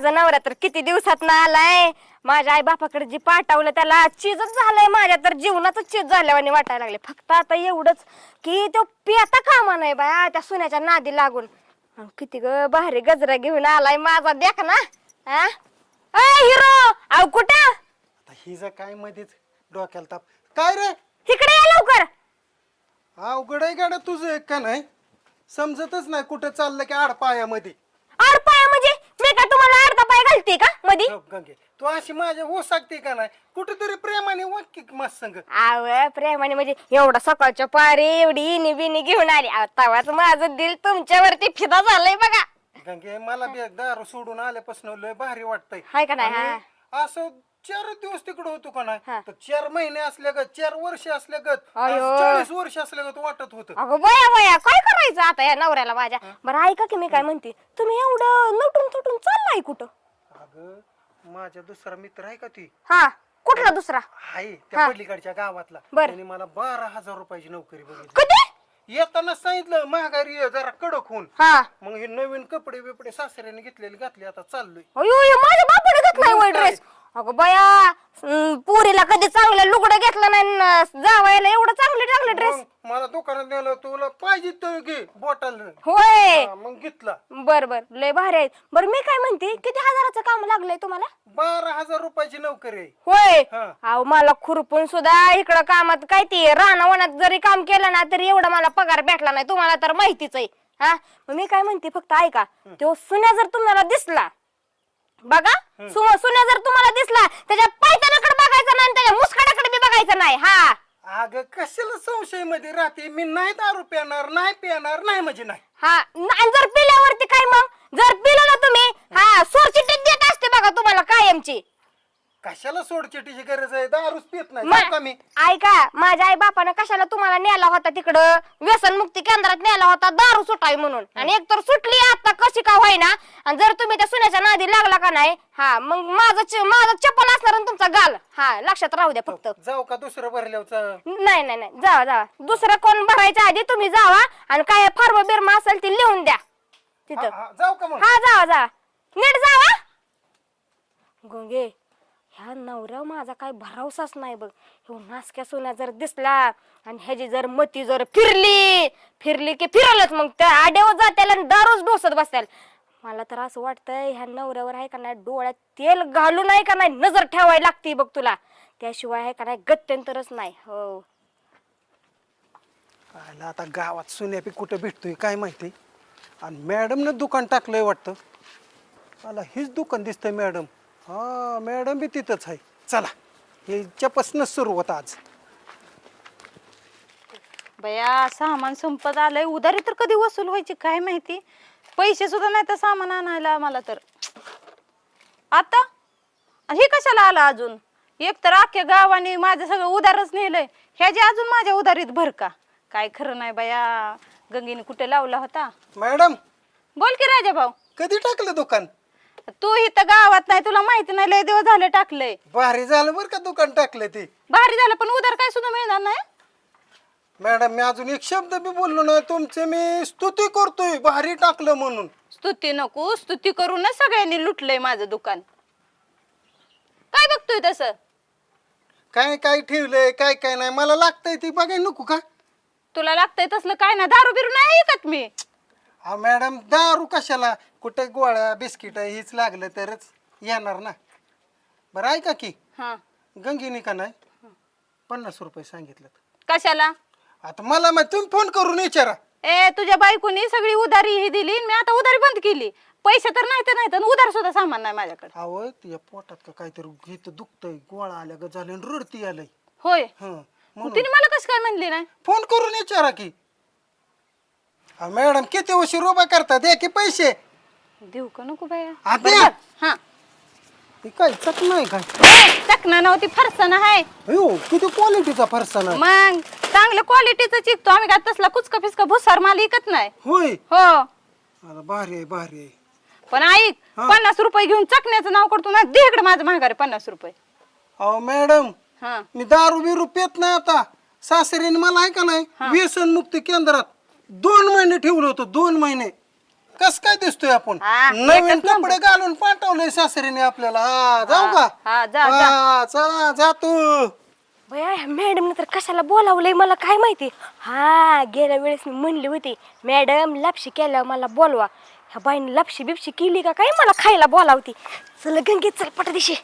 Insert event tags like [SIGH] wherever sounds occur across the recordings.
माझा नवरा तर किती दिवसात ना आलाय माझ्या आई बापाकडे जी पाठवलं त्याला चीजच झालंय माझ्या तर जीवनातच चीज झाल्यावानी वाटायला लागले. फक्त आता एवढंच की तो पियाता कामा नाही बाया त्या सुन्याच्या नादी लागून. अन किती ग भारी गजरा घेऊन आलाय माझा देख ना? हा हिरो! अहो कुठं? आता हिचं काय मध्येच डोक्याला ताप. काय रे? इकडे या लवकर. अवघड आहे गाड्या तुझं एक का नाही? समजतच नाही कुठं चाललं की आड पायामध्ये आड पाया म्हणजे मी काय तुम्हाला अर्धा पाय घालते का मधी? हो, गंगे. तू अशी माझ्या हो सांगते का नाही? कुठेतरी प्रेमाने वाक्य मस्त संग. आव प्रेमाने म्हणजे एवढा सकाळच्या पारी एवढी इनी बिनी घेऊन आली. अहो, तवाच माझं दिल तुमच्यावरती फिदा झालंय बघा. गंगे मला बी दारू सोडून आल्यापासून लय भारी वाटतंय. हाय का नाही, आणि असं चार दिवस तिकडे होतो का हा. नाही तर चार महिने असल्यागत चार वर्ष असल्यागत अयो. आज चाळीस वर्ष असल्यागत वाटत होत. अगं बया बया काय करायचं आता या नवऱ्याला माझ्या? बरं ऐका की मी काय म्हणते? तुम्ही एवढं नटून तुटून चाललाय कुठं? अगं माझा दुसरा मित्र आहे का ती? हा कुठला दुसरा? आहे. त्या पलीकडच्या गावातला. बरं. त्याने मला बारा हजार रुपयाची नोकरी बघितली. कधी येताना सांगितलं महागारी आहे, जरा कडक होऊन. हा. मग हे नवीन कपडे बिपडे सासऱ्याने घेतलेले घातले आता चाललोय. अयो, माझ्या बापाने घेतलाय मग वय काय? ड्रेस अगं बया पोरीला कधी चांगलं लुगडं घेतलं नाही न जावायला एवढं चांगले चांगले ड्रेस मग मला दुकानात नेलं तुला पाहिजे तर घे बॉटल होय. मग घेतला. बर बर लय भारी आहेत बर मी काय म्हणते किती हजाराचं काम लागलंय तुम्हाला? बारा हजार रुपयाची नोकरी आहे. होय. हा. अहो मला खुरपून सुद्धा इकडं कामात काय ते रानावनात जरी काम केलं ना तरी एवढा मला पगार भेटला नाही. तुम्हाला तर माहितीच आहे. हा? मग मी काय म्हणते फक्त ऐका. तो सुन्या जर तुम्हाला दिसला बघा सु- सुन्या जर तुम्हाला दिसला त्याच्या पायतानाकडे बघायचं नाही आणि त्याच्या मुसकाडाकडे बी बघायचं नाही. हा. अगं कशाला संशयमध्ये राहते? मी नाही दारू पिणार नाही पिणार नाही म्हणजे नाही. हा न- आणि जर पिल्यावरती काय मग? जर पिलं ना तुम्ही हा सोरचिट्टी देत असते बघा तुम्हाला कायमची. कशाला सोडचिटीची गरज आहे? दारूच पित नाही. जाऊ का मी? ऐका माझ्या आई बापानं कशाला तुम्हाला नेला होता तिकडं? व्यसन मुक्ती केंद्रात नेला होता दारू सुटावी म्हणून. आणि एक तर सुटली आता कशी का होईना? आणि जर तुम्ही त्या सुन्याच्या नादी लागला का नाही हा मग माझं च- माझं चप्पल असणार आणि तुमचा गाल. हा लक्षात राहू द्या फक्त. जाऊ का दुसरं भरल्याचं नाही नाही नाही. जावा जावा. दुसरं कोण भरायच्या आधी तुम्ही जावा आणि काय फॉर्म बिर्म असेल ते लिहून द्या. तिथं. जाऊ का मग? हा जावा जावा. नीट जावा. गोंगे ह्या नवऱ्यावर माझा काय भरावसाच नाही बघ. ह्यो नासक्या सोन्या जर दिसला आणि ह्याची जर मती जर फिरली फिरली की फिरलच मग त्या आड्यावर जात्याला आणि दारूच डोसत बसत्याल मला तर असं वाटतंय ह्या नवऱ्यावर आहे का नाही डोळ्यात तेल घालून आहे का नाही नजर ठेवायला लागते बघ तुला. त्याशिवाय आहे का नाही गत्यंतरच नाही. हो. आला आता गावात सुन्यापी कुठं भेटतोय काय माहिती? आणि मॅडमनं दुकान टाकलंय वाटतं. मला हेच दुकान दिसतंय मॅडम. हा मॅडम बी तिथंच आहे. चला ह्याच्यापासूनच सुरुवात आज. बया सामान संपत आलंय. उधारी तर कधी वसूल व्हायची काय माहिती? पैसे सुद्धा नाही तर सामान आणायला मला तर. आता? आणि हे कशाला आला अजून? एक तर अख्ख्या गावाने माझं सगळं उधारच नेलंय. ह्याची अजून माझ्या उधारीत भर का? काय खरं नाही बया. गंगीने कुठे लावला होता? मॅडम! बोल की राजा भाऊ कधी टाकलं दुकान? तू इथं गावात नाही तुला माहिती नाही लय दिवस झाले टाकलंय. भारी झालं बरं का दुकान टाकलं ते. भारी झालं पण उधार काय सुद्धा मिळणार नाही? मॅडम मी अजून एक शब्द बी बोललो नाही. तुमचे मी स्तुती करतोय भारी टाकलं म्हणून. स्तुती नको स्तुती करूनच सगळ्यांनी लुटलंय माझं दुकान. काय बघतोय तसं? काय काय ठेवलंय काय काय नाही मला लागतंय ती बघाय नको का? तुला लागतंय तसलं काय ना दारू बिरू नाही ऐकत मी. हा मॅडम दारू कशाला? कुठे गोळ्या बिस्किट हीच लागलं तरच येणार ना? बरं ऐका की. हा. गंगीनी का नाही? पन्नास रुपये सांगितलं कशाला? आता मला मग तुम्ही फोन करून विचारा. ए तुझ्या बायकोनी सगळी उधारी ही दिली मी आता उधारी बंद केली. पैसे तर नाही तर नाही तर उधार सुद्धा सामान नाही माझ्याकडे. अहो तुझ्या पोटात का काहीतरी इथं दुखतंय गोळा आल्या ग झालं आणि रडती आलंय. होय. हं म्हणून. तिने मला कसं काय म्हणली नाही? फोन करून विचारा की. मॅडम किती उशीर उभा करता? द्या की पैसे. देऊ का नको बाया? हा, बरं, द्या. बरं. हा. हे काय चक नाही काय? चकना नव्हती फरसाना आहे. अयो किती क्वालिटीचा फरसाना आहे. मग चांगल्या क्वालिटीचं चिकतो आम्ही काय तसला कुचका फिचका भुसार माल विकत नाही. होय. हो. अरे भारी आहे भारी आहे. पण ऐक हा. पन्नास रुपये घेऊन चकण्याचं नाव करतो ना दे इकडे माझं महागारे पन्नास रुपये. अहो मॅडम हा. मी दारू बिरू पेत नाही आता. सासरीने मला आहे का नाही व्यसन मुक्ती केंद्रात दोन महिने ठेवलं होतं दोन महिने. कस काय दिसतोय आपण? हा, नवीन एकच कपडे घालून पाठवलंय सासरीने आपल्याला. हा जाऊ हा, का? हा, जा, जा. हा, चला जा तू. बया मॅडमने तर कशाला बोलावलंय मला काय माहिती? हा गेल्या वेळेस मी म्हणली होती मॅडम लापशी केल्यावर मला बोलवा. ह्या बाईने लापशी बिपशी केली का काय? मला खायला बोलावती. चल गंगेत चल पट दिशी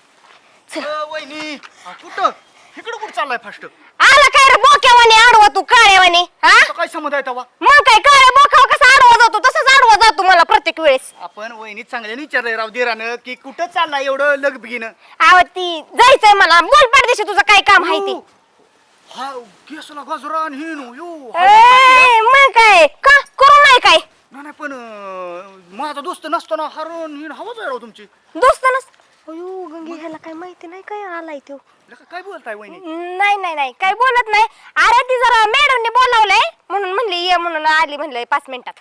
चल वहिनी कुठं? इकडं कुठं चाललाय फास्ट आला काय रे बोक्यावानी आडवा तू काळ्यावानी? हा? काय तेव्हा मग काय काळ्या बोकावा कसा आडवा जातो तसाच आडवा जातो मला प्रत्येक वेळेस. आपण वहिनी चांगल्याने विचारलंय राव दिरानं की कुठं चाललाय एवढं लगबगीनं आव ती जायचंय मला. बोल पट दिशी तुझं काय काम आहे ते? हा केसला गजरा आणि हिन यो ए, मग काय? का? करू नाही काय? नाही नाही, पण अं, माझा दोस्त नसताना हरण हिन हवाच आहे राव तुमची. दोस्त नस अयो गंगे ह्याला माहिती नाही काय आलाय तो. लका, काय बोलताय वहिनी? नाही नाही नाही काय बोलत नाही. अरे ती जरा मॅडमने बोलावलंय म्हणून म्हणली ये म्हणून आली म्हणलंय पाच मिनिटात.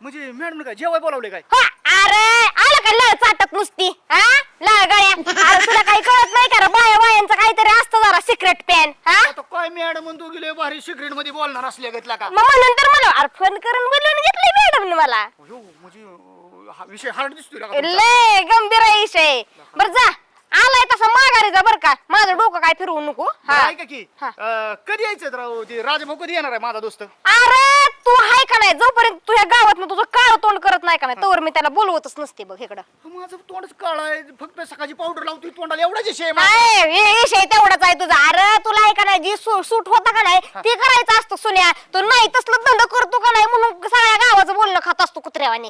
म्हणजे मॅडम काय जेवाय बोलावले काय? हा, अरे आलं का लळ चाटत नुसती हा? लळ गळ्या. अरे तुला काही कळत नाही का रे? बाया बायांचं काहीतरी असतं जरा सिक्रेट पॅन हा? आता काय मॅडम तू गेले भारी सिक्रेटमध्ये बोलणार असल्या घेतला का? मग म्हणून तर मला अरे फोन करून बोलवून घेतलंय मॅडमने मला. म्हणजे अं, हा विषय हार्ड दिसतोय लका तुमचा. लय गंभीर आहे विषय. बर जा. आलाय तसा माघारी जा बर का. माझं डोकं काय फिरवू नको. हा. ऐका की हा. अं, कधी यायचं राव ते राजभाऊ कधी येणार आहे माझा दोस्त? अरे तू हाय का नाही? जोपर्यंत तुझ्या गावात तुझं काळ तोंड करत नाही का नाही तोवर मी त्याला बोलवतच नसते बघ इकडं. माझं तोंडच काळ आहे. फक्त सकाळची पावडर लावतोय तोंडाला एवढाच विषय आहे माझा. नाही, हे विषय तेवढाच आहे तुझा. अरे तुला आहे का नाही जी सू- सूट होता का नाही ते करायचं असतं सुन्या. तू नाही तसलं धंदा करतो का नाही म्हणून सगळ्या गावाचं बोलणं खात असतो कुत्र्यावाने.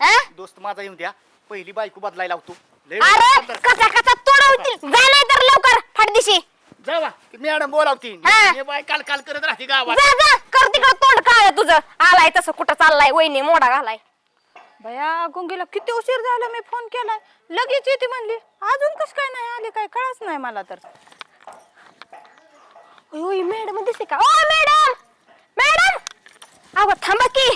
हा? दोस्त माझा येऊन द्या. पहिली बायको बदलायला लावतो. लय अरे बदल. कचा कचा तोडवतील? जा नाही तर लवकर फाटदिशी जावा मॅडम बोलावती हा. हे बाय काल काल करत राहते गावात. जा जा कर तिकडं तोंड काळ तुझं. आलाय तसं कुठं चाललाय वहिनी मोडा घालाय. बया गुंगीला किती उशीर झाला मी फोन केलाय. लगेच येते म्हणली. अजून कस काय नाही आली काय? कळच नाही मला तर. ओय मॅडम दिसते का? ओ मॅडम! मॅडम! अगं थांबा की.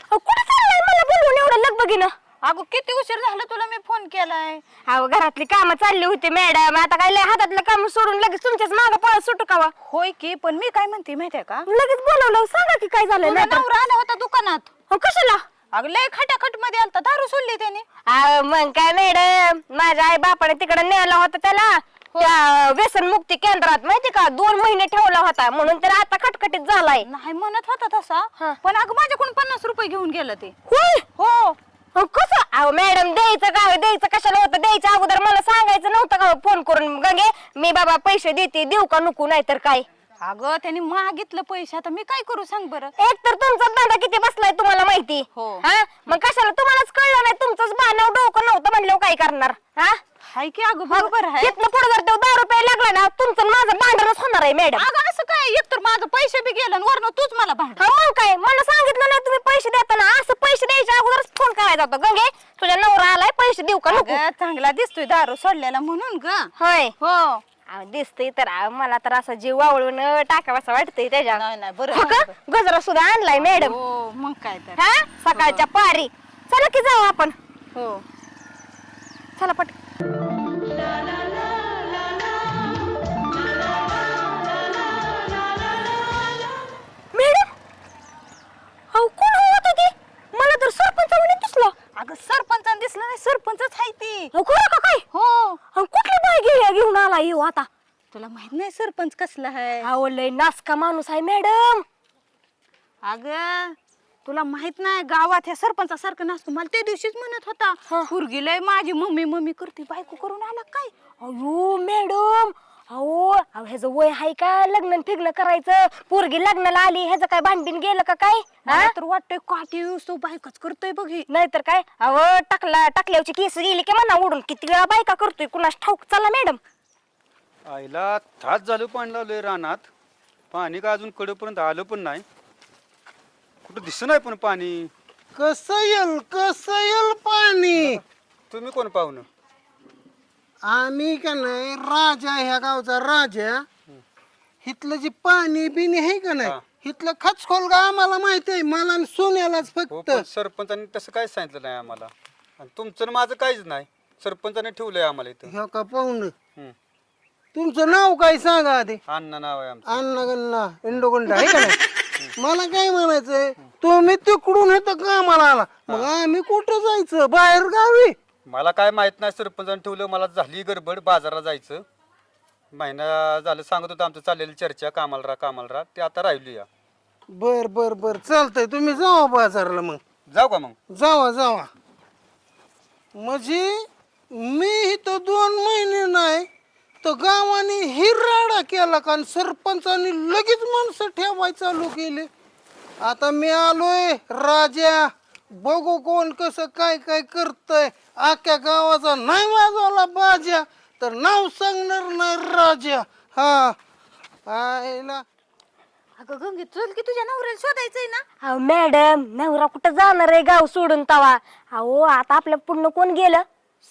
अहो, कुठं चाललाय? मला बोलवून एवढं लगबगीनं. अगं किती उशीर झाला तुला मी फोन केलाय? अहो घरातली कामं चालली होती मॅडम आता काय लय हातातलं काम सोडून लगेच तुमच्याच मागं पळत सुटू का वा? होय की पण मी काय म्हणते माहितीये का? लगेच बोलवलं सांगा की काय मॅडम नवरा आला होता दुकानात. अहो, कशाला? अगं लय खटाखटमध्ये आलता दारू सोडली त्याने. अहो, मग काय मॅडम माझ्या आई बापाने तिकडे नेला होता त्याला. त्या व्यसन मुक्ती केंद्रात माहिती का? दोन महिने ठेवला होता म्हणून तर आता खटखटीत झालाय. नाही म्हणत होता तसा हा. पण अगं माझ्याकडून पन्नास रुपये घेऊन गेलं ते. होय? हो. अहो, कसं? अहो मॅडम द्यायचं का? द्यायचं कशाला होतं? द्यायच्या अगोदर मला सांगायचं नव्हतं का? फोन करून गंगे मी बाबा पैसे देते देऊ का नको नाहीतर काय? अगं त्यांनी मागितलं पैसे. आता मी काय करू सांग बरं. एक तर तुमचा धंदा किती बसलाय तुम्हाला माहिती? हो. हा? मग कशाला? तुम्हालाच कळलं नाही तुमचंच बाणाव डोकं नव्हतं म्हणल्यावर काय करणार? हा? हाय की अगं बरोबर आहे. इथनं पुढे जर तो दहा रुपये लागला ना तुमचं आणि माझं भांडणच होणार आहे मॅडम अगं असं काय? एकतर माझं पैसे बी गेलं वरनं तूच मला भांड हा मग काय? मला सांगितलं नाही तुम्ही पैसे देताना असं पैसे द्यायच्या अगोदरच फोन करायचा होता. गंगे तुझ्या नवरा आलाय पैसे देऊ का नको? अगं, चांगला दिसतोय दारू सोडलेला म्हणून ग. होय. हो. अहो, दिसतंय तर. अहो, मला तर असं जीव वावळून टाकावासा वाटतंय त्याच्या. नाही नाही बरं हो का? गजरा सुद्धा आणलाय मॅडम हो मग काय तर. हा? सकाळच्या पारी. चला की जाऊ आपण. हो. चला पट अगं सरपंचाने दिसलं नाही सरपंचच आहे ती. अहो खरं का काय? हो. अहो कुठली बाय घे घेऊन आला येऊ आता? तुला माहीत नाही सरपंच कसला आहे? अहो लय नासका माणूस आहे मॅडम अगं तुला माहीत नाही गावात ह्या सरपंचासारखं नसतो. मला त्या दिवशीच म्हणत होता पुरगी लय माझी मम्मी मम्मी करते बायको करून आला काय? अयो मॅडम अहो अहो ह्याचं वय आहे का? लग्न फिग्न करायचं. पोरगी लग्नाला आली ह्याचं काय भांडबिन गेलं का काय? मला तर वाटतंय काठी तो बायकोच करतोय बघ ही. नाहीतर काय? अहो टाकला टाकल्यावरची केस गेली की म्हणा उडून किती वेळा बायका करतोय? कुणास ठाऊक? चला मॅडम. आईला तास झालं पाणी लावलंय रानात. पाणी का अजून कडपर्यंत आलं पण नाही. कुठं दिसत नाही पण पाणी. कसं येल कसं येल पाणी? तुम्ही कोण पाहुणं? आम्ही का नाही राजा ह्या गावचा राजा इथलं जे पाणी बिणी आहे का नाही हा. इथलं खचखोल गा आम्हाला माहिती आहे? मला आणि सोन्यालाच हो फक्त पण सरपंचाने तसं काय सांगितलं नाही आम्हाला. आणि तुमचं आणि माझं काहीच नाही. सरपंचाने ठेवलंय आम्हाला इथं. ह्यो का पाहुणं? हम्म. तुमचं नाव काय सांगा आधी? अण्णा नाव आहे आमचं. अण्णा गण्णा इंडोगंडा आहे का नाही? मला काय म्हणायचंय तुम्ही तिकडून येतं कामाला आला. मग आम्ही कुठं जायचं? बाहेर गावी? मला काय माहीत नाही सरपंचाने ठेवलं मला झाली गडबड बाजाराला जायचं. महिना झालं सांगत होतं आमचं चाललेली चर्चा कामाला राहा कामाला राहा ते आता राहिली या. बर बर बर चालतंय तुम्ही जावा बाजारला मग. जाऊ का मग? जावा जावा. म्हणजे मी इथं दोन महिने नाही तर गावाने हिराडा केला कारण सरपंचाने लगेच माणसं ठेवाय चालू केले आता मी आलोय राजा. बघू कोण कसं काय काय करतय. आख्या गावाचा नाही वाजवला बाजा तर नाव सांगणार नाही राजा. हा. आयला अगं गंगे चल की तुझ्या नवऱ्याला शोधायचंय ना. अहो मॅडम नवरा कुठं जाणार आहे गाव सोडून तवा? अहो आता आपल्या पूर्ण कोण गेलं?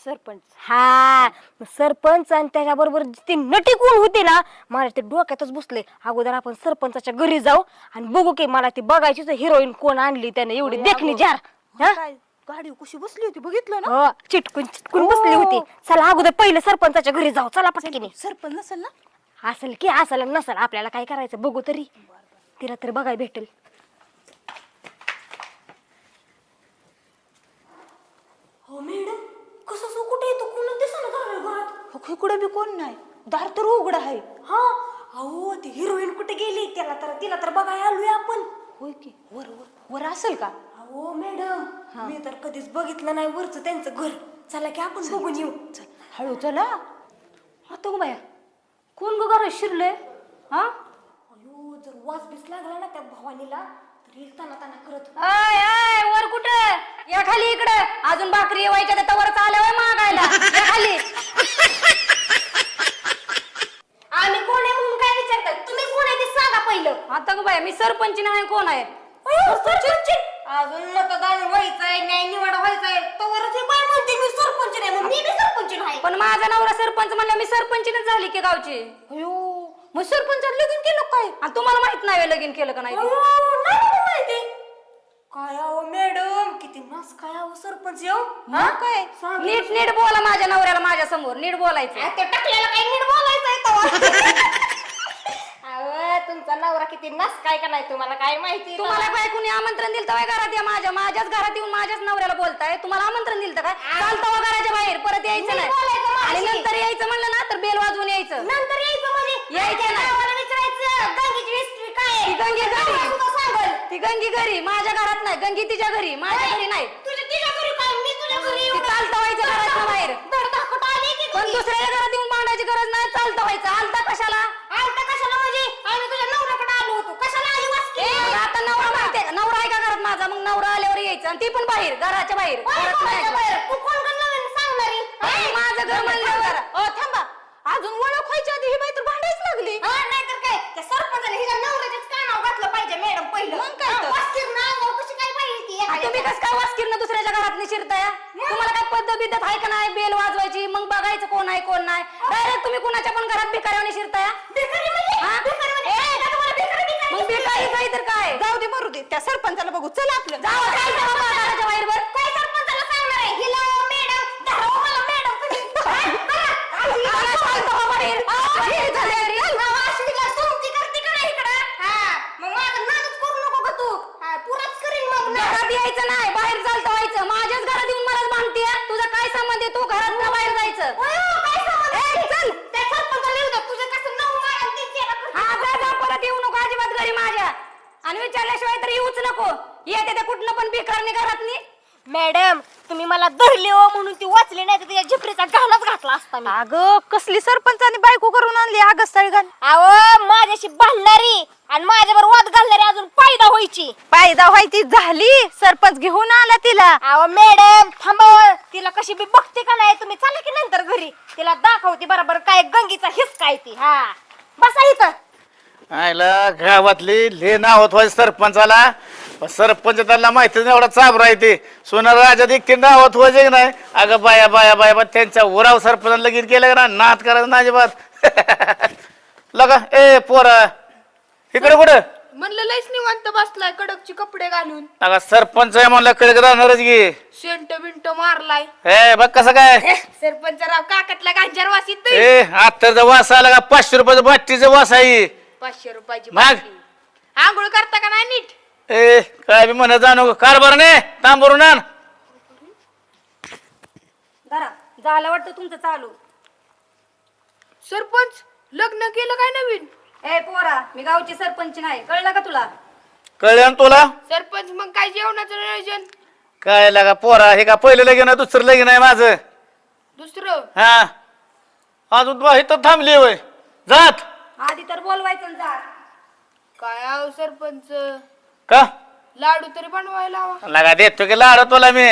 सरपंच. हा मग सरपंच आणि त्याच्याबरोबर ती नटी कोण होती ना मला ते डोक्यातच बसले. अगोदर आपण सरपंचाच्या घरी जाऊ आणि बघू की मला ती बघायचीच हिरोईन कोण आणली त्याने एवढी देखणी जार हा? काय गाडी कशी बसली होती बघितलं ना? हो चिटकून चिटकून बसली होती. चला अगोदर पहिले सरपंचाच्या घरी जाऊ. चला पटकीने. सरपंच नसेल ना? असेल की असेल नसेल आपल्याला काय करायचं बघू तरी. तिला तरी बघायला भेटेल. हो मॅडम. कसं कुठे येतो कोण दिसणार घरात? हो, इकडे बी कोण नाही. दार तर उघड आहे. हा? अहो ती हिरोईन कुठे गेली? त्याला तर तिला तर बघायला आलोय आपण. होय की. वर वर वर असेल का? अहो मॅडम मी तर कधीच बघितलं नाही वरचं त्यांचं घर. चला की आपण बघून येऊ. चल. हळू चला. आता गो बाया कोण ग घरात शिरले हा? अयो जर वास बीस लागला ना त्या भवानीला तर एक ताना ताना करत आय आय वर कुठं? या खाली इकडे. अजून भाकरी येवायच्या त्या वर आल्या मागायला. या खाली. आम्ही कोण आहे म्हणून काय विचारतात तुम्ही कोण आहे ते सांगा पहिलं. आता गो बाया मी सरपंच नाही कोण आहे? सरपंच? अजून मतदान व्हायचंय न्याय निवाडा व्हायचंय. तोवरच हे बाय म्हणते मी सरपंच नाही म्हणून. मी बी सरपंच नाही. पण माझा नवरा सरपंच म्हणल्या मी सरपंचीनच झाली की गावची. अयो. मग सरपंच लगीन केलं काय? आणि तुम्हाला माहीत नाही लगीन केलं का नाही ते? काय अहो मॅडम किती नास काय अहो सरपंच येऊ? मग काय? नीट नीट बोला माझ्या नवऱ्याला माझ्यासमोर. नीट बोलायचं. ते टाकलेलं काही नीट तेव्हा. [LAUGHS] अहो तुमचा नवरा किती नास काय का नाही तुम्हाला काय माहिती तुम्हाला काय कुणी आमंत्रण दिलं काय घरात या माझ्या माझ्याच घरात येऊन माझ्याच नवऱ्याला बोलताय. तुम्हाला आमंत्रण दिलं काय चालतं वा घराच्या बाहेर. परत यायचं नाही. बोलायचं आणि. नंतर यायचं म्हणलं ना तर बेल वाजवून यायचं. नंतर यायचं म्हणे. यायचं नाही. गावाला विचारायचं. गंगेची हिस्ट्री काय आहे? ती गंगी नवरा घरी सुद्धा सांगल ती गंगी घरी माझ्या घरात नाही. गंगी तिच्या घरी माझ्या घरी नाही. तुझ्या तिच्या घरी काय? मी तुझ्या घरी ती येऊ ना? चालतं व्हायचं घराच्या बाहेर. धडधाकट आली की पण तुझी? दुसऱ्याच्या घरात येऊन भांडायची गरज नाही चालतं व्हायचं. आलता कशाला? आलता कशाला म्हणजे? आम्ही तुझ्या नवऱ्याकडे आलो होतो. कशाला आली वासकी मग आता नवरा माहितीये नवरा आहे का घरात माझा? मग नवरा आल्यावर यायचं आणि ती पण बाहेर घराच्या बाहेर. घरात नाही कोणाच्या बाहेर? तू कोण कोण नवीन सांगणारी? अरे, माझं घर ओ थांबा अजून ओळख व्हायच्या आधी ही बाई तर भांडायच लागली हा, नाहीतर काय त्या सरपंचाने हिच्या नवऱ्याच्याच कानावर घातलं पाहिजे मॅडम पहिलं मग काय तर? हा, वासकीर नाव कशी काय पाहिजे ती आ, एखाद्या तुम्ही कस काय वासकीरनं दुसऱ्याच्या घरात शिरताय? तुम्हाला काय पद्धत बिद्धत आहे का नाही? बेल वाजवायची मग बघायचं कोण आहे कोण नाही. डायरेक्ट तुम्ही कुणाच्या पण घरात भिकाऱ्याने शिरताय? भिकारी म्हणजे? मग भिकारी काही तर काय? जाऊ दे मरू दे. त्या सरपंचाला बघू. चल आपलं. जावा काय जावा बा घराच्या बाहेर बर काय सरपंचाला सांगणार आहे हिला मॅडम धरावं मला मॅडम तुम्ही हा? बघा, आधी आला शांत हो बाहेर. आ, बाहेर झाले अरे. हा, अश्विनीला सोबती करते का नाही इकडं? हा, मग माझं नादच करू नको का तू हा, पुराच करीन मग ना. घरात यायचं नाही बाहेर चालतं व्हायचं माझ्याच घरात येऊन मलाच भांडतीये तुझा काय संबंध आहे तू घरात ना बाहेर जायचं अयो, काय संबंध आहे? चल त्या सरपंचाला येऊ दे. तुझं कसं नऊ मारा आणि तीन चेहरा करते. हा जा जा परत येऊ नको अजिबात घरी माझ्या आणि विचारल्याशिवाय तर येऊच नको येते त्या कुठनं पण बेकारने घरात नी मॅडम तुम्ही मला धरले हो म्हणून ती वाचली नाही तर तिच्या झिपरीचा घालाच घातला असता मी. अगं कसली सरपंचाने बायको करून आणली आगस साळगान अहो माझ्याशी भांडणारी आणि माझ्यावर वाद घालणारी अजून फायदा व्हायची. पायदा व्हायची झाली? सरपंच घेऊन आला तिला. अहो मॅडम थांबव तिला कशी बी बघते का नाही? तुम्ही चला की नंतर घरी. तिला दाखवते बरोबर काय गंगीचा हिस काय ती. हा. बसा इथं. आयला गावातली ले नाव होत सरपंचाला. पण सरपंच त्यांना माहिती नाही एवढा चाबरा आहे ते. सोना राजा देखील नाव होत व्हायचे की नाही अगं बाया बाया बाया बा त्यांच्या उराव सरपंचाला लगीन केलं का ना नात करायचं ना अजिबात. [LAUGHS] लगा ए पोरा. इकडे कुठं? म्हणलं लयच निवांत बसलाय कडकची कपडे घालून. लगा सरपंच आहे म्हणलं कडक राहणारच गे सेंट बिंट मारलाय. ए बघ कसं काय. सरपंचराव काकातला गांजार वासित ए अत्तरचा वास आला का? पाचशे रुपयाचं बाटलीचं वास आहे. पाचशे रुपयाची मग? बाटली. आंघोळ करता का नाही नीट? ए काय बी म्हणत जाणू कारभार ने तांबरून आण. जरा झालं वाटतं तुमचं चालू. सरपंच लग्न केलं काय नवीन? ए पोरा मी गावची सरपंच नाही. कळलं का तुला? कळलं ना तुला? सरपंच मग काय जेवणाचं नियोजन? काय लागा पोरा हे का पहिलं लगीन आहे, दुसरं लगीन आहे माझं? दुसरं? हा. अजून तू इथं थांबली होय. जात. आधी तर बोलवायचं ना जा. काय आहो सरपंच? का? लाडू तरी बनवायला हवा. लागा देतो की लाड तुला मी.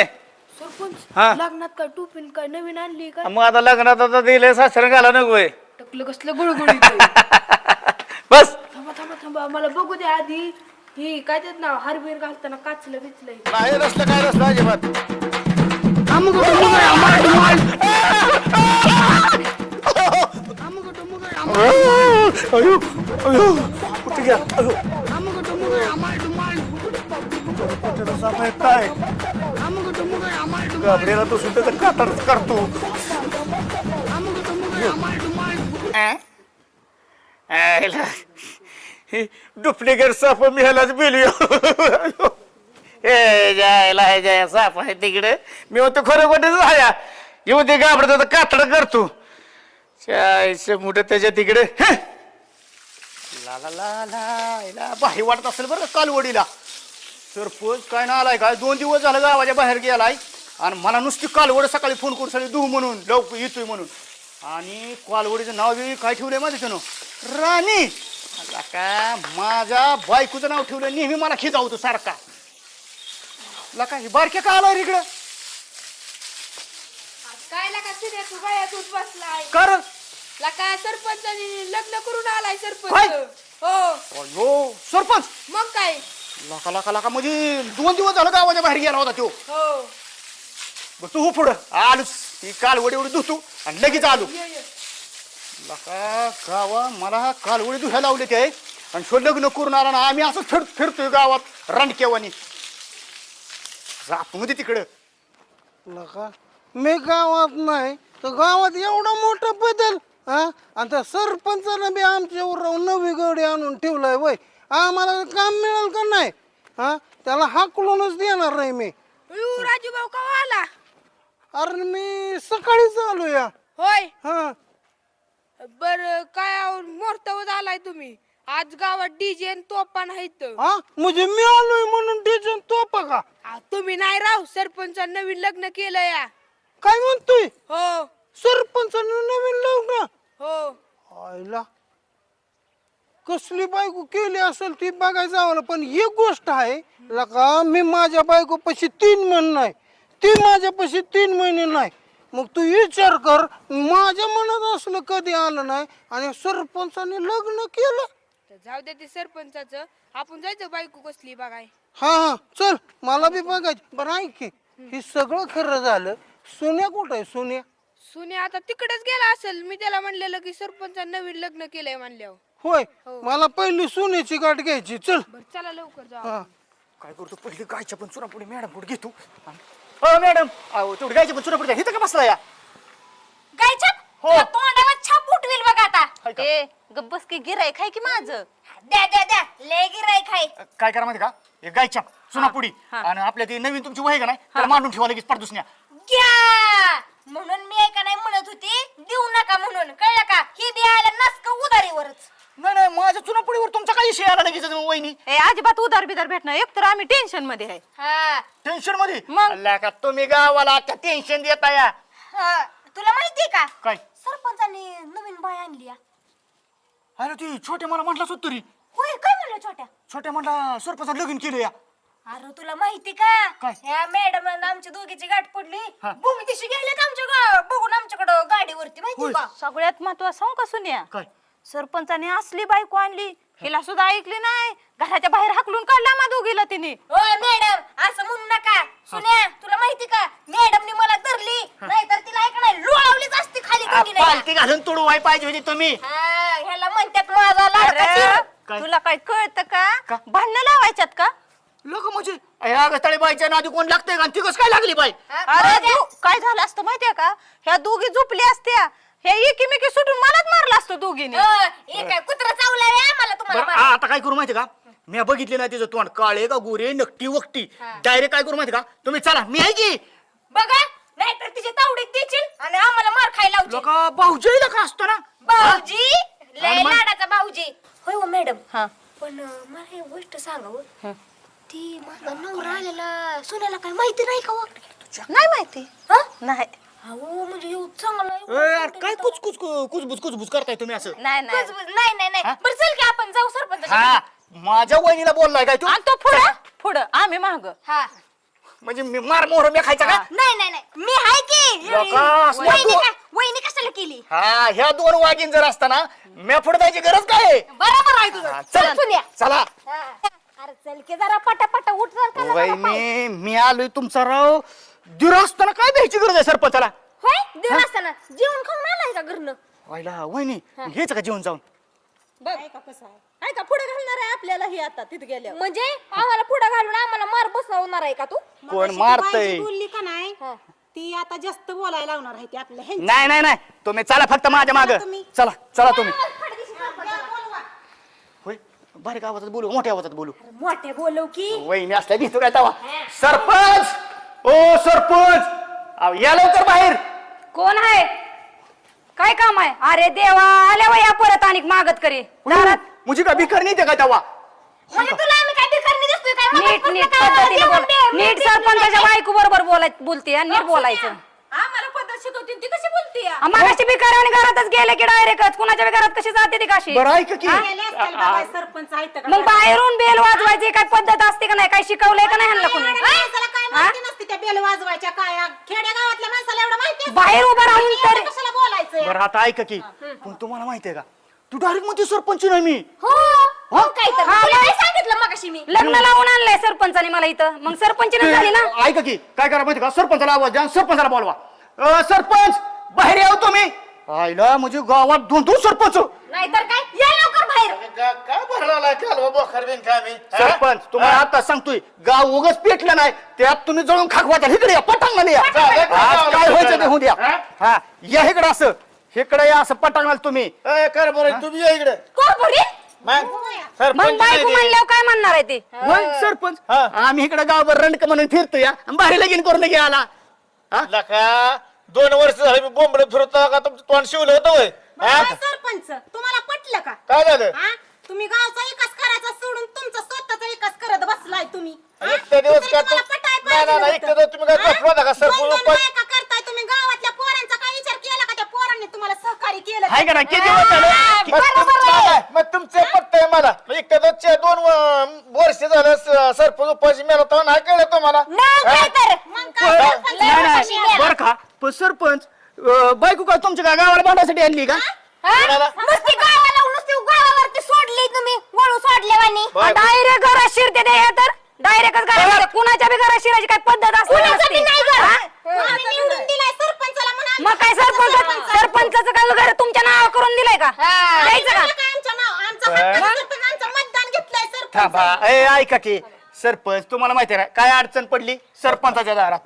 सरपंच हा. लग्नात काय टोपीन काय नवीन आणली काय मग आता लग्नात आता दिले सासऱ्याने घाला नको होय. टकलं कसलं गुळगुळीत [LAUGHS] बस. थांबा थांबा थांबा मला बघू दे आधी. ही काय त्यात ना हारबीर घालताना काचलं बिचलंय [LAUGHS] नाही रसलं काय रसलं अजिबात. गाबड्याला तो सुद्धा तर करतो डुप्लिकेट साप मिळालाच बिलियो हे जायला हे जाय साप आहे तिकडे मी म्हणतो खरं खोटं झाल्या येऊ दे घाबरत कातड करतो चायचं मोठं त्याच्या तिकडे ला ला ला ला बाही वाटत असेल बरं कालवडीला सरपंच काय ना आलाय काय? दोन दिवस झालं गावाच्या बाहेर गेलाय. आणि मला नुसती कालवड सकाळी फोन करून सांगितली दू म्हणून लवकर येतोय म्हणून. आणि कालवडीचं नाव बी काय ठेवलंय माझं त्यानं राणी. आता का माझ्या बायकोचं नाव ठेवलं नेहमी मला खिजावतो सारखा. लका ही बारक्या का आलाय रे इकडं? काय लागा तू काय बसलाय. कारण? लाका सरपंचानी लग्न करून आलाय काय? सरपंच हो. अयो सरपंच! मग काय? लका लका लका म्हणजे दोन दिवस झालं गावाच्या बाहेर गेला होता तो. हो. बस तू हो पुढं. आलोच. ती कालवडी एवढी धुतो आणि लगेच आलो. ये, ये. लका गावा मला कालवडी धुयाला लावले ते. आणि तो लग्न करून आला ना आम्ही असं फिर फिरतोय गावात रणकेवानी जातो मध्ये तिकडं. नका मी गावात नाही तर गावात एवढा मोठा बदल हा? आणि त्या सरपंचानं बी आमच्यावर राहून नवी गडी आणून ठेवलाय वय. आम्हाला काम मिळेल का नाही? हा? त्याला हाकलूनच देणार नाही मी. राजू भाऊ का आला? अरे मी सकाळीच आलो या. होय? हा. बर काय मोर्तवत आलाय तुम्ही. आज गावात डीजे तोपा नाहीत. हा? म्हणजे मी आलोय म्हणून टीचर तो का? आ, तुम्ही नाही राव सरपंच नवीन लग्न केलं या. काय म्हणतोय? हो सरपंचानं नवीन लग्न हो आईला कसली बायको केली असेल ती बघायचं जावं पण एक गोष्ट आहे लका मी माझ्या बायको पशी तीन महिने नाही. ती माझ्यापाशी तीन महिने नाही. मग तू विचार कर माझ्या मनात असलं कधी आलं नाही आणि सरपंचाने लग्न केलं. तर जाऊ दे ते सरपंचाचं. आपण जायचं बायको कसली बघाय? हा हा चल मला बी बघायचं. बरं ऐक की हे सगळं खरं झालं. सोन्या कुठं आहे सोन्या? सुने आता तिकडेच गेला असेल. मी त्याला म्हणलेलं की सरपंच नवीन लग्न केलंय म्हणल्यावर. होय मला पहिली सोन्याची गाठ घ्यायची चल. बर चला लवकर जा. हा. काय करतो पहिली गायच्या पण चुरापुढे मॅडम पुढे घेतो हो मॅडम अहो तेवढी गायच्या पण चुरापुढे इथं का बसला या? गायच्या? हो. तोंडावर छाप उठवील बघ आता. हाय का? ए गब्बस की गिराय खाय की माझं? द्या द्या द्या. लय गिराय खाय काय करा माहिती का? एक गायच्या चुनापुडी आणि आपल्या ती नवीन तुमची वय का नाही? त्याला मांडून ठेवा लगेच परदुसण्या घ्या! म्हणून मी ऐका नाही म्हणत होती देऊ नका म्हणून. कळलं का? ही द्यायला नसक उधारीवरच. नाही नाही माझ्या चुनापुडीवर तुमचा काही विषय आला लगेच वहिनी. ए अजिबात उधार बिधार भेटणार. एक तर आम्ही टेन्शनमध्ये आहे. हा. टेन्शनमध्ये मग? अल्ला का तुम्ही गावाला आता टेन्शन देता या? हा. तुला माहितीये का? काय? सरपंचाने नवीन बाय आणली आहे. अरे ती छोट्या मला म्हटलाच होत तरी. होय काय म्हणलं छोट्या? छोट्या म्हणला सरपंच लगीन केलं या. अरे तुला माहिती का? काय? ह्या मॅडम आमची दोघीची गाठ पडली. हा. भूमी दिशी गेल्यात आमच्या गा- बघून आमच्याकडं गाडीवरती माहिती का? सगळ्यात महत्वाचं सांगू का सुन्या? काय? सरपंचाने असली बायको आणली हिला सुद्धा ऐकली नाही. घराच्या बाहेर हाकलून काढला मा दोघीला तिने. हो मॅडम असं म्हणू नका. सुन्या तुला माहिती का? मॅडमनी मला धरली नाहीतर तिला ऐक नाही लोळवलीच असती खाली कोणी नाही पालती घालून तोडवाय पाहिजे होती तुम्ही. हा, ह्याला म्हणतात माझा लाडका अरे, चिर. काय? तुला काय कळतं का? का? भांडणं लावायच्यात का? लोक म्हणजे ह्या गस्ताळी बाईच्या नादी कोण लागतंय का? ती कसं काय लागली बाई? हा, अरे काय झालं असतं माहितीये का? ह्या दोघी झोपल्या असत्या. हे एकीमेकी सुटून मलाच मारलं असतं दोघीने. हो, हे काय कुत्रा चावलाय रे आम्हाला तुम्हाला बरं मारायला. आ- आता काय करू माहिती का? मी बघितले नाही तिचं तोंड. काळे का गोरे नकटी वकटी. डायरेक्ट काय करू माहिती का? तुम्ही चला मी आहे की. बघा नाहीतर तिची तावडीत देशील आणि आम्हाला मार खायला लावशील. लोका भाऊजाईला का असतो ना? भाऊजी? लय आणि मग? लाडाचा भाऊजी. होय हो मॅडम. हा. पण अं, मला एक गोष्ट सांगावं ती माझा नवरा आलेला सोन्याला काय माहिती नाही का हो? नाही माहिती. हा? नाही. अहो म्हणजे एवढं. ए, यार, काय कुच कुच कुचबुच कुचबुच करताय तुम्ही असं? नाही नाही. नाही नाही नाही. बरं चल की आपण जाऊ सरपंच हा माझ्या वहिनीला बोललाय काय तू? आणि तो पुढं? पुढं? आम्ही माग. हा. म्हणजे मी मार मोहर मी खायचा का? नाही नाही नाही. मी हाय की? लोका, वहिनी कशाला केली? हा ह्या दोन वाघीन जर असताना मी पुढे जायची गरज काय आहे? बरोबर आहे तुझं. चल. चल सुन्या चला. हा. अरे चल की जरा पटापटा उठ जरा त्याला जरा पाय. वहिनी मी आलोय तुमचा राव. दीर असताना काय द्यायची गरज आहे सरपंचाला? होय? दिवस असताना? जेवण खाऊन आलाय का घरनं? व्हायला वहिनी घ्यायचं का जेवण जाऊन? बघ. का कसं आहे? आहे का पुढे घालणार आहे आपल्याला ही आता तिथे गेल्यावर? म्हणजे? आम्हाला पुढे घालून आम्हाला मार बसवणार आहे का तू? कोण मारतय? बोलली का नाही? ती आता जास्त बोलायला लावणार आहे ती आपल्या ह्यांची. नाही नाही नाही. तुम्ही चला फक्त माझ्या माग. चला चला तुम्ही. होय? बारीक आवाजात बोलू मोठ्या आवाजात बोलू. मोठे बोलव की. वहिनी असल्या भीतो काय तवा सरपंच! ओ सरपंच! अहो, या लवकर बाहेर. कोण आहे? काय काम आहे? अरे देवा आल्या वया परत आणि मागत करे. दारात. मुझी का भिकार नाही काय तवा म्हणजे तुला आम्ही काय भिकारणी दिसतोय काय मग नीट नीट काय पद्धतीने बोल. नीट सरपंचाच्या बायको बरोबर बोलाय बोलते आणि नीट बोलायचं. आम्हाला पद्धत शिकवते ती कशी बोलते मागाशी भिकार आणि घरातच गेले की डायरेक्ट कुणाच्या बी घरात कशी जाते ती कशी? बरं ऐक की. गेले बाबा, सरपंच आहेत का मग बाहेरून बेल वाजवायची काय पद्धत असते का नाही? काय शिकवलंय का नाही ह्यांना कुणी? माणसाला काय माहिती नसते त्या बेल वाजवायच्या काय? खेड्या गावातल्या माणसाला एवढं माहिती असतं. बाहेर उभं राहून एवढं तर कशाला बोलायचं बरं आता ऐक की पण तुम्हाला माहितीये का? तू डायरेक्टमध्ये सरपंच नाही मी. हो. मग काय तर. हा, तुला मग? काय सांगितलं मगाशी मी. लग्न लावून आणलंय सरपंचाने मला इथं. मग सरपंचने झाली ना? ऐका की काय करा माहिती का? सरपंचाला आवाज द्या आणि सरपंचाला बोलवा. अ, सरपंच बाहेर याव तुम्ही. आईला म्हणजे गावात दोन दोन सरपंच. नाहीतर काय? या लवकर बाहेर. काय भरला काल बोखर बिन काय मी? सरपंच तुम्हाला आता सांगतोय गाव उगच पेटलं नाही. त्यात तुम्ही जळून खाकवाच्या इकडे या पटांगणाला या. आज काय व्हायचं ते होऊ द्या. हा? या इकडे असं. इकडे या असं पटांगणाला तुम्ही. कर बरं तुम्ही या इकडे. कोण बोली मग मग बायको म्हणल्यावर काय म्हणणार आहे ते? होय, सरपंच आम्ही इकडे गावभर रंडक म्हणून फिरतो या बाहेर लगीन करून घे आला लका दोन वर्ष झाले मी बोंबडे फिरतो का तुमचं तोंड शिवलं होतं होय हा? सरपंच तुम्हाला पटलं का? काय झालं? हा? तुम्ही गावचा विकास करायचा सोडून तुमचा स्वतःचा विकास करत बसलाय तुम्ही. हा? एक तर दिवस दुसरं का तुम्हाला तू- पटाय नाही, नाही, नाही, एक तर पाहिजे तुम्ही काय. बसला? हा? सरपंच बायका करताय तुम्ही गावातल्या पोरांचा काय विचार केला का? त्या पोरांनी तुम्हाला सहकार्य केलं? हाय का नाही? किती दिवस झाले? मग तुमचं- मग मला. दोनच्या दोन व- वर्ष झालं स- सरपंच उपाशी मेला तर नाही कळलं तुम्हाला? नाही काय तर? मग काय नाही, नाही. बरं का? पण सरपंच अं, बायको काय तुमच्या काय गावाला बांधायसाठी आणली का? हा? नुसती गावाला नुसती गावावरती सोडली तुम्ही. वळू सोडले वाणी. डायरेक्ट घरात शिरते ते हे तर. डायरेक्टच घरात कुणाच्या बी घरात शिरायची काय पद्धत असते कुणाचं नसते. बी नाही घर. हा? आम्ही निवडून दिलाय सरपंचाला म्हणा मग काय सरपंच? सरपंचाचं काय घर तुमच्या नाव करून दिलंय का? द्यायचं का? काय आमचं नाव आमचं हक्काचं सरपंच, आमचं मतदान घेतलंय सरपंच. थांबा. ए ऐका की. सरपंच तुम्हाला माहिती आहे ना काय अडचण पडली? सरपंचाच्या दारात.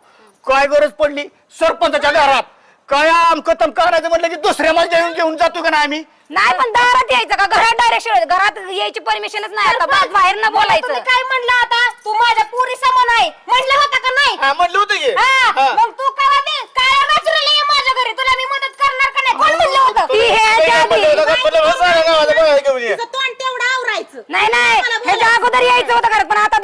काय गरज पडली? सरपंचाच्या दारात. काय आमकं तम करायचं म्हटलं की दुसऱ्या माझ्या येऊन घेऊन जातो का ना आम्ही? नाही पण दारात यायचं का? घरात डायरेक्ट घरात यायची परमिशनच नाही आता. बाहेर न बोलायचं. तुम्ही काय म्हणलं आता? तू माझ्या पुरी समान आहे. म्हणलं होतं का नाही? हा म्हणलं होतं की. हा, हा. मग तू काय म्हणते? काय वाचलेलं आहे माझ्या घरी. तुला मी मदत करणार का नाही? कोण म्हणलं होतं? ती हे याच्या आधी नाही. नाही ह्याच्या अगोदर यायचं होतं घरात पण आता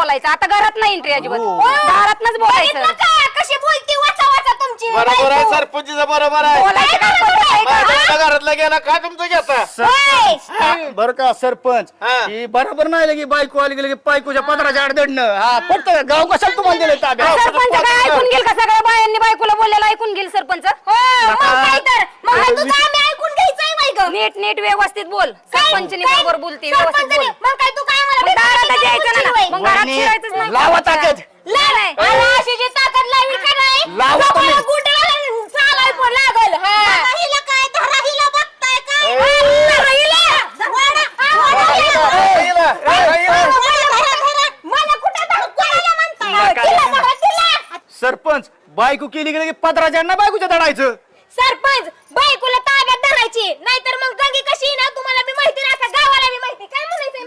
बोलायचं. आता घरात नाही एंट्री अजिबात. दारातनच बोलायचं. बघितलं का? कशी बोलती? वाचा वाचा तुमची. बरोबर आहे बायको. सरपंचीचं बरोबर बोलायचं आहे का? घरातला गेला काय तुमचं घेता होय. बर का सरपंच हा. ही बरोबर नाही लगे बायको आली गेली की बायकोच्या पदराच्या आडदडणं हा पडतं का? गाव कशाला तुम्हाला दिलं ताब्यात सरपंच काय ऐकून घेईल का सगळ्या बायांनी बायकोला बोललेलं ऐकून घेईल सरपंच हो, मग काय तर मग हे तुझं आम्ही ऐकून घ्यायचंय बाई गं. नीट नीट व्यवस्थित बोल काय? सरपंचनी काय? बरोबर बोलते व्यवस्थित सरपंचनी. बोल मग काय तू काय मला मग दारातच भेटायला यायचं ना बोलशील मग घरात वहिनी, शिरायचंच नाही लावा ताकद. नाही नाही अरे अशी जी ताकद लावी का नाही लावा जवळ तुम्ही. गुंडाळा चालाय पण लागल हा. आता हिला काय धरा सरपंच बायको केली गेली की पदराच्या बायकोच्या धडायचं? सरपंच बायकोला ताब्यात धरायची. नाहीतर मग गंगी कशी ना? तुम्हाला मी माहिती नाही गावाला मी माहिती. काय म्हणायचंय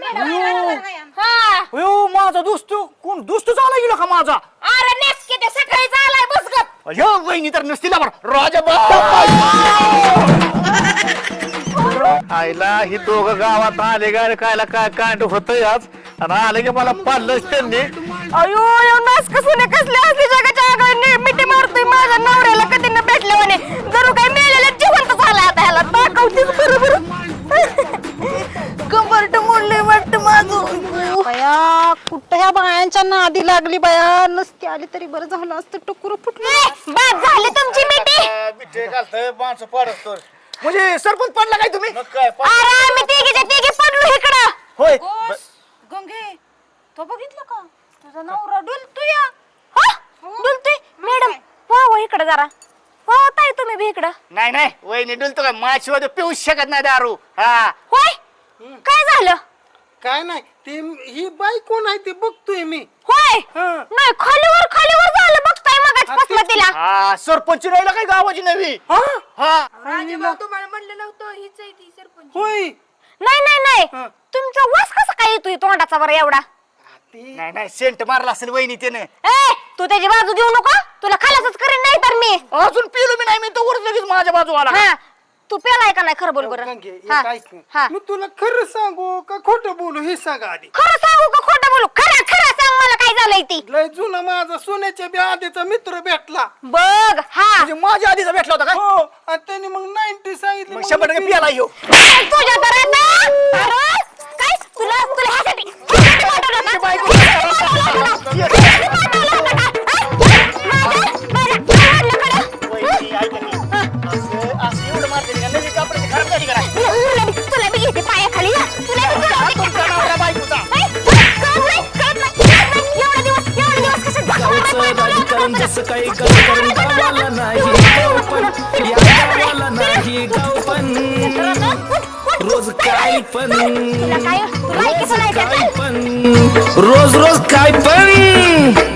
माझा दुस्त. कोण दुस्त झाला गेला का माझा? अरे नेसके ते सकाळी झालाय बसगत अयो वहिनी तर नसतील राजा बा आईला ही दोघं गावात आले गाडी कायला काय कांड होतंय आज? आणि आले की मला पाडलंच त्यांनी. अयो अयो नास कसुने कसले असले जगाच्या आगाने मिठी मारतोय माझ्या नवऱ्याला कधी न भेटले म्हणे जरू काय मेलेलं जिवंत झाला आता ह्याला. दाखवतेच बरोबर कंबरट मोडले वाटत माझं. बया कुठं ह्या बायांच्या नादी लागली बया? नसती आली तरी बरं झालं असतं. टुकुर फुटलं. बाद झाली तुमची मिठी. बिठे घालतंय माणसं पाडत म्हणजे सरपंच पडला काय तुम्ही? मग काय अरे आम्ही तिघीच्या तिघी पडलो इकडं. होय. गंगे तो बघितलं का? तुझा नवरा डुलतोय या हा? डुलतोय? मॅडम वा वा इकडं जरा. वा ताई तुम्ही बी इकडं. नाही नाही वहिनी डुलतो काय माझ्याशिवाय पिऊ शकत नाही दारू. हा. होय? काय झालं? काय नाही ते ही बाई कोण आहे ते बघतोय मी. होय? हा. नाही खालीवर खालीवर झालं मगाच पसलं तिला हा सरपंच राहिला काय गावाची नवी हा? राजेभाऊ तुम्हाला म्हणलं नव्हतं हीच आहे ती सरपंच. होय. नाही नाही नाही. तुमचा वास कसा काय येतोय तोंडाचा बरं एवढा? ती नाही नाही सेंट मारला असेल वहिनी त्याने. ए तू त्याची बाजू घेऊ नको. तुला खालासच करेन नाही तर मी. अजून पिलो मी नाही मी तर वर लगेच माझ्या बाजू आला. हा. तू पेलाय का नाही खरं बोल बरं गंगे, एक हा, ऐक. हा. मी तुला खरं सांगू का खोटं बोलू हे सांगा आधी. खरं सांगू का खोटं बोलू? खरं खरं. सांग मला काय झालंय ती. लय जुना माझा सोन्याच्या बी आधीचा मित्र भेटला. बघ हा. म्हणजे माझ्या आधीचा भेटला होता काय? हो आणि त्याने मग नाईन्टी सांगितलं मग मग शंभर मी टक्के पियाला येऊ. तुझ्या तर आता अरे, काय? तुला तुला ह्यासाठी ह्यासाठी पाठवलं का? ह्यासाठी पाठवलं जसं काही गावकरण गावाला नाही गाव पण या गावाला नाही गाव पण रोज काय पण का? काय पण रोज रोज काय पण